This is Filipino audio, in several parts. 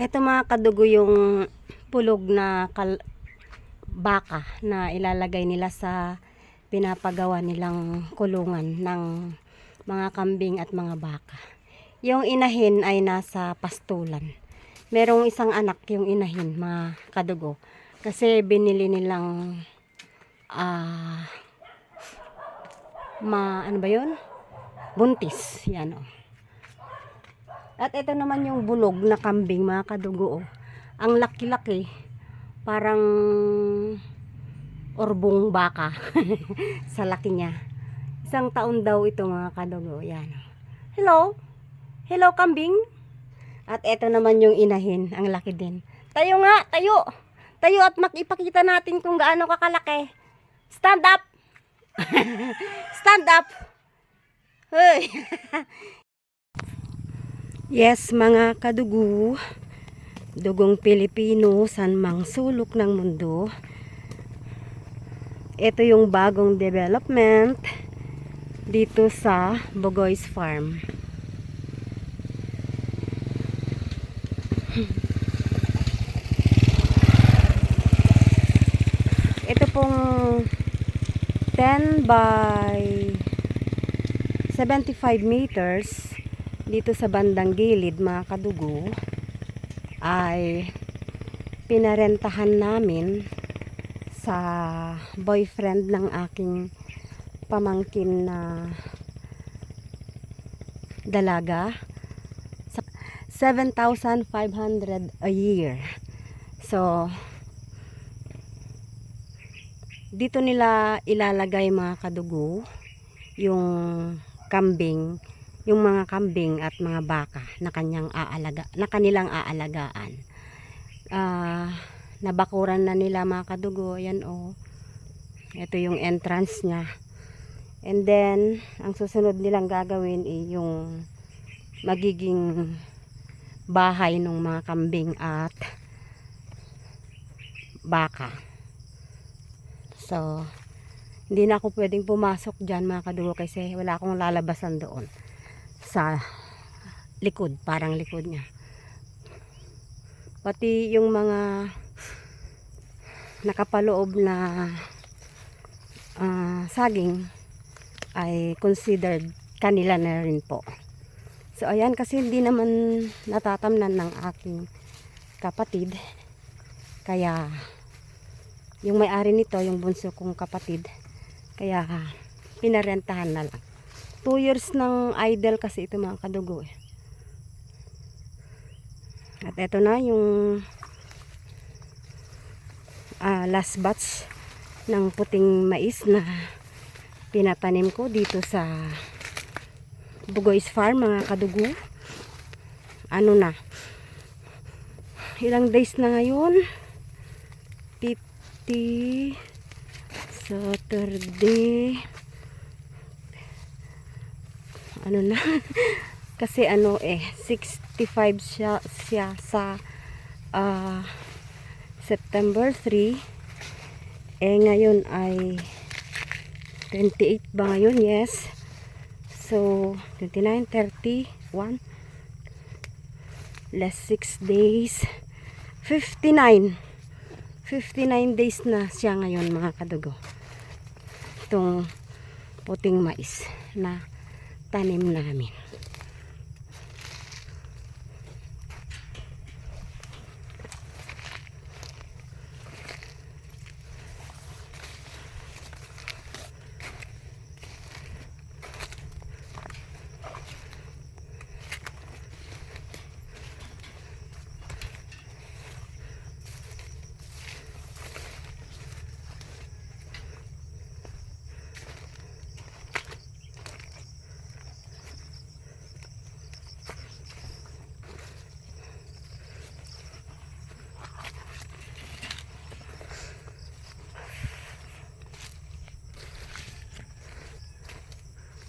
Ito mga kadugo yung pulog na kal- baka na ilalagay nila sa pinapagawa nilang kulungan ng mga kambing at mga baka. Yung inahin ay nasa pastulan. Merong isang anak yung inahin, mga kadugo. Kasi binili nilang ah ma ano ba yun? Buntis. Yan oh. At ito naman yung bulog na kambing, mga kadugo. oh. Ang laki-laki. Parang orbong baka sa laki niya. Isang taon daw ito mga kadugo. Yan. Hello? Hello kambing? At ito naman yung inahin. Ang laki din. Tayo nga, tayo. Tayo at makipakita natin kung gaano kakalaki. Stand up. Stand up. Hey. Yes, mga kadugo, dugong Pilipino, san mang sulok ng mundo. Ito yung bagong development dito sa Bogoy's Farm. Ito pong 10 by 75 meters dito sa bandang gilid mga kadugo ay pinarentahan namin sa boyfriend ng aking pamangkin na dalaga. Sa 7,500 a year. So dito nila ilalagay mga kadugo yung kambing yung mga kambing at mga baka na kanyang aalaga na kanilang aalagaan. Ah, nabakuran na nila mga kadugo, ayan oh. Ito yung entrance niya. And then, ang susunod nilang gagawin ay yung magiging bahay ng mga kambing at baka. So, hindi na ako pwedeng pumasok dyan mga kadugo kasi wala akong lalabasan doon sa likod, parang likod niya. Pati yung mga nakapaloob na ah, saging ay considered kanila na rin po. So ayan kasi hindi naman natatamnan ng aking kapatid. Kaya yung may-ari nito, yung bunso kong kapatid, kaya pinarentahan na lang. 2 years ng idle kasi ito mga kadugo eh. At ito na yung ah, last batch ng puting mais na pinatanim ko dito sa Bugoy's Farm mga kadugo. Ano na? Ilang days na ngayon? 50 Saturday ano na? Kasi ano eh 65 siya, siya sa ah, September 3 eh ngayon ay 28 ba ngayon? Yes. So 29 31 less 6 days. 59 59 days na siya ngayon mga kadugo. Itong puting mais na tanim namin.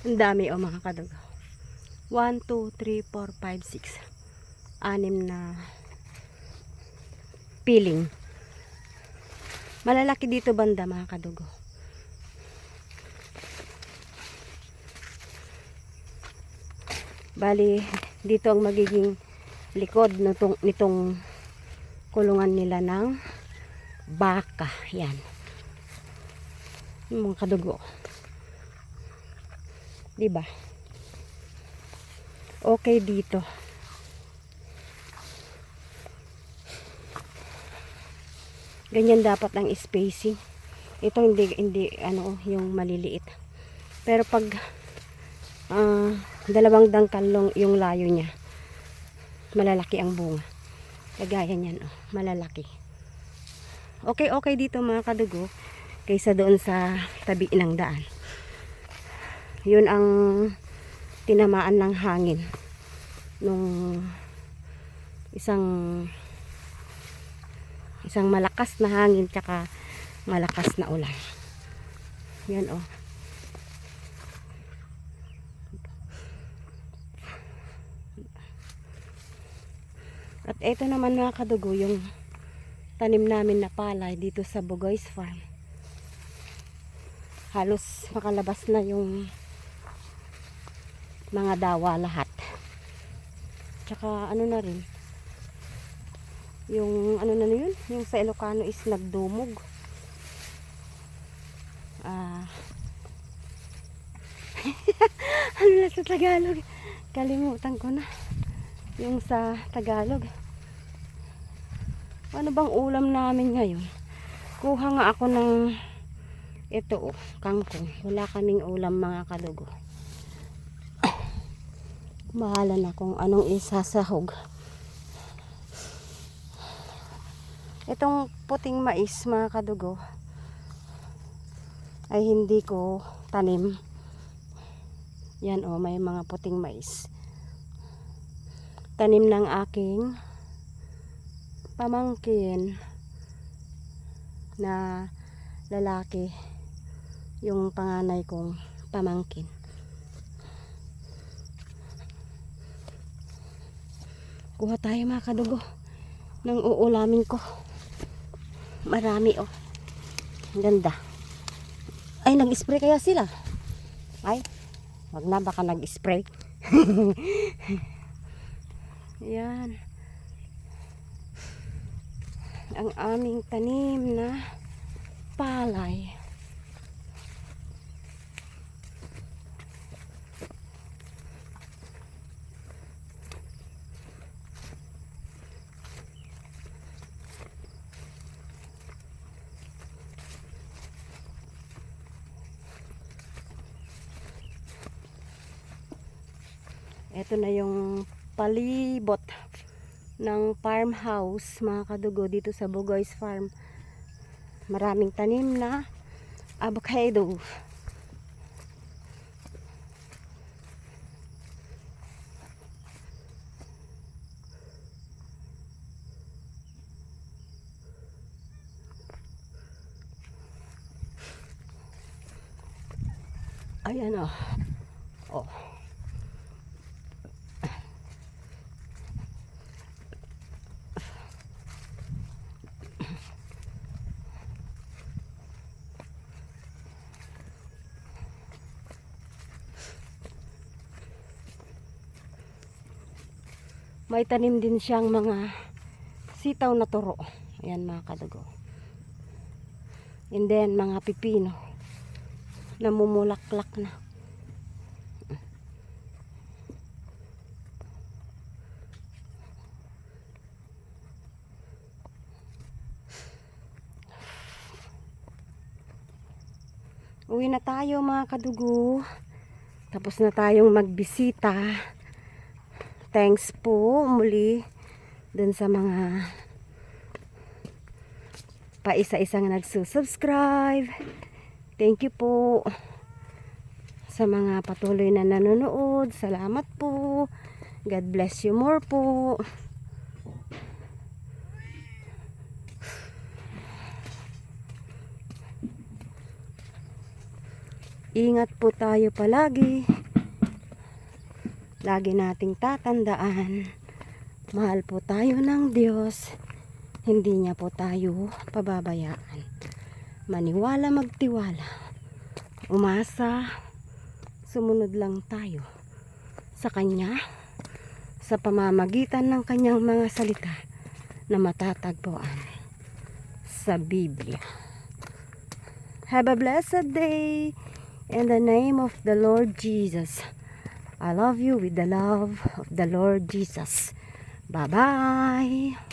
Ang dami o mga kadugo. 1, 2, 3, 4, 5, 6. Anim na piling. Malalaki dito banda mga kadugo. Bali, dito ang magiging likod nitong, nitong kulungan nila ng baka. Yan. Yung mga kadugo. Diba? Okay dito. Ganyan dapat ang spacing. Ito hindi hindi ano yung maliliit. Pero pag ah, dalawang dangkal yung layo niya, malalaki ang bunga. Kagaya niyan, oh, malalaki. Okay, okay dito mga kadugo kaysa doon sa tabi ng daan. Yun ang tinamaan ng hangin nung isang isang malakas na hangin tsaka malakas na ulan. Yan oh. At ito naman mga kadugo yung tanim namin na palay dito sa Bugoy's Farm. Halos makalabas na yung mga dawa lahat. Tsaka ano na rin, yung ano na yun, yung sa Ilocano is nagdumog. Ah. ano na sa Tagalog? Kalimutan ko na. Yung sa Tagalog. Ano bang ulam namin ngayon? Kuha nga ako ng ito oh, kangkong. Wala kaming ulam mga kadugo. Bahala na kung anong isasahog. Itong puting mais mga kadugo ay hindi ko tanim. Yan oh, may mga puting mais. Tanim ng aking pamangkin na lalaki yung panganay kong pamangkin. Kuha tayo mga kadugo ng uulamin ko. Marami oh. Ang ganda. Ay, nag-spray kaya sila? Ay, wag na baka nag-spray. Yan. Ang aming tanim na palay. Ito na yung palibot ng farmhouse mga kadugo dito sa Bugoy's Farm. Maraming tanim na avocado. Ayan oh. Oh. May tanim din siyang mga sitaw na turo. Ayan mga kadugo. And then mga pipino. Namumulaklak na. Uwi na tayo mga kadugo. Tapos na tayong magbisita. Thanks po muli dun sa mga paisa-isang nagsusubscribe. Thank you po sa mga patuloy na nanonood. Salamat po. God bless you more po. Ingat po tayo palagi. Lagi nating tatandaan. Mahal po tayo ng Diyos. Hindi niya po tayo pababayaan. Maniwala magtiwala. Umasa. Sumunod lang tayo sa Kanya. sa pamamagitan ng kanyang mga salita na matatagpuan sa Biblia. Have a blessed day in the name of the Lord Jesus. I love you with the love of the Lord Jesus. Bye-bye.